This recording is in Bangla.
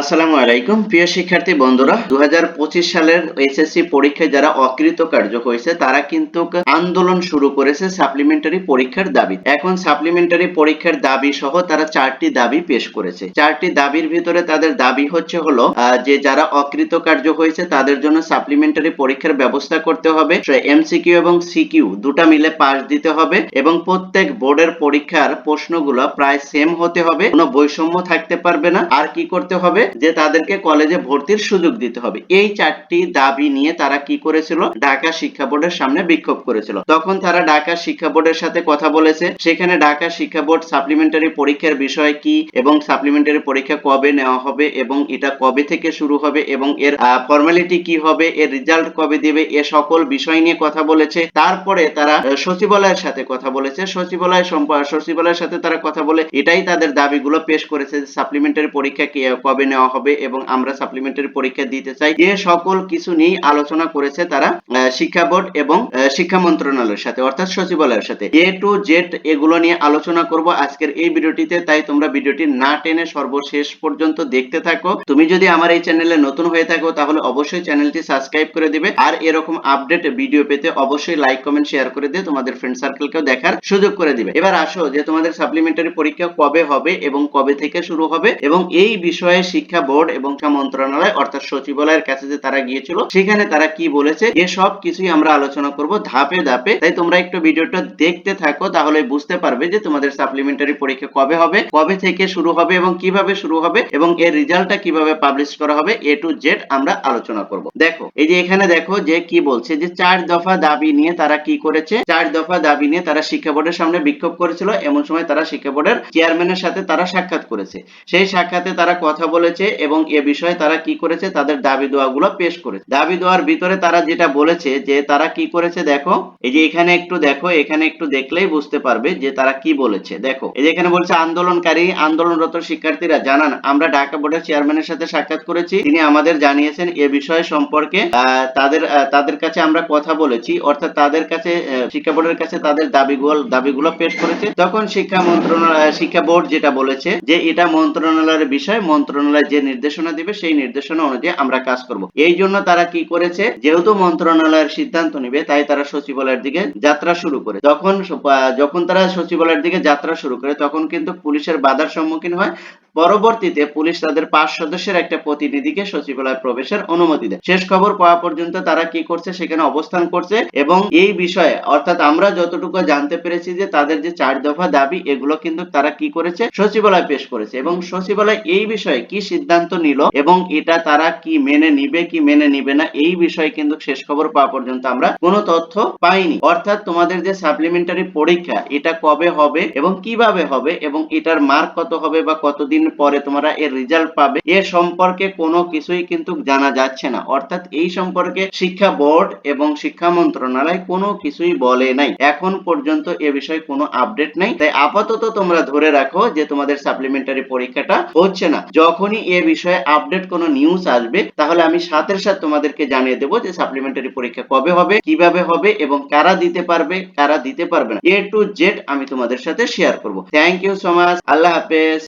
আসসালামু আলাইকুম। প্রিয় শিক্ষার্থী বন্ধুরা দু হাজার পঁচিশ সালের এসএসসি পরীক্ষায় যারা অকৃতকার্য হয়েছে, তারা কিন্তু আন্দোলন শুরু করেছে সাপ্লিমেন্টারি পরীক্ষার দাবি। এখন সাপ্লিমেন্টারি পরীক্ষার দাবি সহ তারা চারটি দাবি পেশ করেছে। চারটি দাবির ভিতরে তাদের দাবি হচ্ছে হলো যে যারা অকৃতকার্য হয়েছে, তাদের জন্য সাপ্লিমেন্টারি পরীক্ষার ব্যবস্থা করতে হবে। এমসিকিউ এবং সিকিউ দুটা মিলে পাস দিতে হবে এবং প্রত্যেক বোর্ডের পরীক্ষার প্রশ্নগুলো প্রায় সেম হতে হবে। কোনো বৈষম্য থাকতে পারবে না। আর কি করতে হবে? যে তাদেরকে কলেজে ভর্তির সুযোগ দিতে হবে। এই চারটি দাবি নিয়ে তারা কি করেছিল? ঢাকা শিক্ষা বোর্ডের সামনে বিক্ষোভ করেছিল। তখন তারা ঢাকা শিক্ষা বোর্ডের সাথে কথা বলেছে। সেখানে ঢাকা শিক্ষা বোর্ড সাপ্লিমেন্টারি পরীক্ষার বিষয় কি এবং সাপ্লিমেন্টারি পরীক্ষা কবে নেওয়া হবে এবং এটা কবে থেকে শুরু হবে এবং এর ফর্মালিটি কি হবে, এর রেজাল্ট কবে দেবে, এ সকল বিষয় নিয়ে কথা বলেছে। তারপরে তারা সচিবালয়ের সাথে কথা বলেছে। সচিবালয় সম্প- সচিবালয়ের সাথে তারা কথা বলে এটাই তাদের দাবিগুলো পেশ করেছে সাপ্লিমেন্টারি পরীক্ষা কবে নেওয়া হবে এবং আমরা সাপ্লিমেন্টারি পরীক্ষা দিতে চাই। যে সকল কিছু নিয়ে আলোচনা করেছে তারা শিক্ষা বোর্ড এবং শিক্ষা মন্ত্রণালয়ের সাথে, অর্থাৎ সচিবালয়ের সাথে। এ টু জেড এগুলো নিয়ে আলোচনা করব আজকের এই ভিডিওটিতে, তাই তোমরা ভিডিওটি না টেনে সর্বশেষ পর্যন্ত দেখতে থাকো। তুমি যদি আমার এই চ্যানেলে নতুন হয়ে থাকো, তাহলে অবশ্যই চ্যানেলটি সাবস্ক্রাইব করে দিবে। আর এরকম আপডেট ভিডিও পেতে অবশ্যই লাইক, কমেন্ট, শেয়ার করে দিয়ে তোমাদের ফ্রেন্ড সার্কেলকেও দেখার সুযোগ করে দিবে। এবার আসো যে তোমাদের সাপ্লিমেন্টারি পরীক্ষা কবে হবে এবং কবে থেকে শুরু হবে এবং এই বিষয়ে শিক্ষা বোর্ড এবং শিক্ষা মন্ত্রণালয়, অর্থাৎ সচিবালয়ের কাছে যে তারা গিয়েছিল, সেখানে তারা কি বলেছে, এ সব কিছুই আমরা আলোচনা করব ধাপে ধাপে। তাই তোমরা একটু ভিডিওটা দেখতে থাকো, তাহলে বুঝতে পারবে যে তোমাদের সাপ্লিমেন্টারি পরীক্ষা কবে হবে, কবে থেকে শুরু হবে এবং কীভাবে শুরু হবে এবং এর রেজাল্টটা কীভাবে পাবলিশ করা হবে, এ টু জেড আমরা আলোচনা করব। দেখো, এই যে এখানে দেখো যে কি বলছে যে চার দফা দাবি নিয়ে তারা কি করেছে, চার দফা দাবি নিয়ে তারা শিক্ষা বোর্ডের সামনে বিক্ষোভ করেছিল, এমন সময় তারা শিক্ষা বোর্ডের চেয়ারম্যানের সাথে তারা সাক্ষাৎ করেছে। সেই সাক্ষাতে তারা কথা বলেছে এবং এ বিষয়ে তারা কি করেছে? তাদের দাবি দোয়াগুলো পেশ করেছে। দাবি দোয়ার ভিতরে তারা যেটা বলেছে যে তারা কি করেছে দেখো? এই যে এখানে একটু দেখো, এখানে একটু দেখলেই বুঝতে পারবে যে তারা কি বলেছে। দেখো, এই যে এখানে বলছে আন্দোলনকারী, আন্দোলনরত শিক্ষার্থীরা, জানান, আমরা ঢাকা বোর্ডের চেয়ারম্যানের সাথে সাক্ষাৎ করেছি। তিনি আমাদের জানিয়েছেন এ বিষয় সম্পর্কে তাদের তাদের কাছে আমরা কথা বলেছি, অর্থাৎ তাদের কাছে শিক্ষা বোর্ডের কাছে তাদের দাবিগুলো দাবিগুলো পেশ করেছে। তখন শিক্ষা মন্ত্রণালয়, শিক্ষা বোর্ড যেটা বলেছে যে এটা মন্ত্রণালয়ের বিষয়, মন্ত্রণালয় যে নির্দেশনা দিবে সেই নির্দেশনা অনুযায়ী আমরা কাজ করব। এই জন্য তারা কি করেছে? যেহেতু মন্ত্রণালয়ের সিদ্ধান্ত নিবে তাই তারা সচিবালয়ের দিকে যাত্রা শুরু করে। আহ, যখন তারা সচিবালয়ের দিকে যাত্রা শুরু করে তখন কিন্তু পুলিশের বাধার সম্মুখীন হয়। পরবর্তীতে পুলিশ তাদের পাঁচ সদস্যের একটা প্রতিনিধিকে সচিবালয় প্রবেশের অনুমতি দেয়। শেষ খবর পাওয়া পর্যন্ত তারা কি করছে সেখানে অবস্থান করছে এবং এই বিষয়ে অর্থাৎ আমরা যতটুকু জানতে পেরেছি যে তাদের যে চার দফা দাবি এগুলো কিন্তু তারা কি করেছে? সচিবালয় পেশ করেছে। এবং সচিবালয় এই বিষয়ে কি সিদ্ধান্ত নিল এবং এটা তারা কি মেনে নিবে, কি মেনে নিবে না, এই বিষয়ে কিন্তু শেষ খবর পাওয়া পর্যন্ত আমরা কোনো তথ্য পাইনি। অর্থাৎ তোমাদের যে সাপ্লিমেন্টারি পরীক্ষা, এটা কবে হবে এবং কীভাবে হবে এবং এটার মার্ক কত হবে বা কতদিন পরে তোমরা এর রেজাল্ট পাবে, এ সম্পর্কে কোনো কিছুই কিন্তু জানা যাচ্ছে না। অর্থাৎ এই সম্পর্কে শিক্ষা বোর্ড এবং শিক্ষা মন্ত্রণালয় কোনো কিছুই বলে নাই। এখন পর্যন্ত এ বিষয়ে কোনো আপডেট নেই। তাই আপাতত তোমরা ধরে রাখো যে তোমাদের সাপ্লিমেন্টারি পরীক্ষাটা হচ্ছে না। যখনই এ বিষয়ে আপডেট কোনো নিউজ আসবে, তাহলে আমি সাথে সাথে তোমাদেরকে জানিয়ে দেবো যে সাপ্লিমেন্টারি পরীক্ষা কবে হবে, কীভাবে হবে এবং কারা দিতে পারবে, কারা দিতে পারবে না। এ টু জেড আমি তোমাদের সাথে শেয়ার করব। থ্যাংক ইউ সো মাচ আল্লাহ হাফেজ।